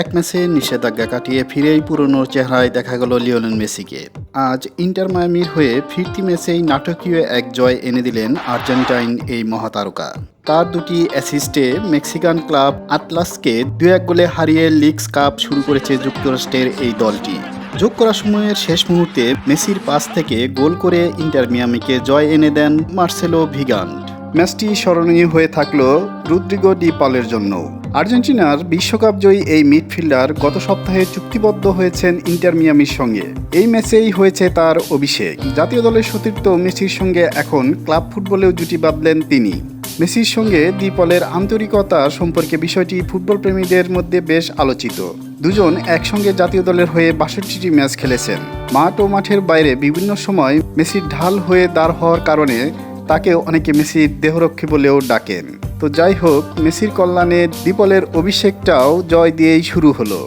এক ম্যাচে নিষেধাজ্ঞা কাটিয়ে ফিরেই পুরনো চেহারায় দেখা গেল লিওনেল মেসিকে। আজ ইন্টার মায়ামির হয়ে ফিরতি ম্যাচেই নাটকীয় এক জয় এনে দিলেন আর্জেন্টাইন এই মহাতারকা। তার দুটি অ্যাসিস্টে মেক্সিকান ক্লাব আতলাসকে দু এক গোলে হারিয়ে লিগস কাপ শুরু করেছে যুক্তরাষ্ট্রের এই দলটি। যোগ করা সময়ের শেষ মুহূর্তে মেসির পাস থেকে গোল করে ইন্টার মিয়ামিকে জয় এনে দেন মার্সেলো ভিগান্ট। ম্যাচটি স্মরণীয় হয়ে থাকল রুদ্রিগো ডি পালের জন্য আর্জেন্টিনার বিশ্বকাপ জয়ী এই মিডফিল্ডার গত সপ্তাহে চুক্তিবদ্ধ হয়েছেন ইন্টার মিয়ামির সঙ্গে। এই ম্যাচেই হয়েছে তার অভিষেক। জাতীয় দলের সতীর্থ মেসির সঙ্গে এখন ক্লাব ফুটবলেও জুটি বাঁধলেন তিনি। মেসির সঙ্গে দ্বীপলের আন্তরিকতা সম্পর্কে বিষয়টি ফুটবল প্রেমীদের মধ্যে বেশ আলোচিত। দুজন একসঙ্গে জাতীয় দলের হয়ে বাষট্টিটি ম্যাচ খেলেছেন। মাঠ ও মাঠের বাইরে বিভিন্ন সময় মেসির ঢাল হয়ে দাঁড় হওয়ার কারণে তাকেও অনেকে মেসির দেহরক্ষী বলেও ডাকেন। তো যাই হোক মেসির কল্যাণে দ্বীপলের অভিষেকটাও জয় দিয়েই শুরু হলো।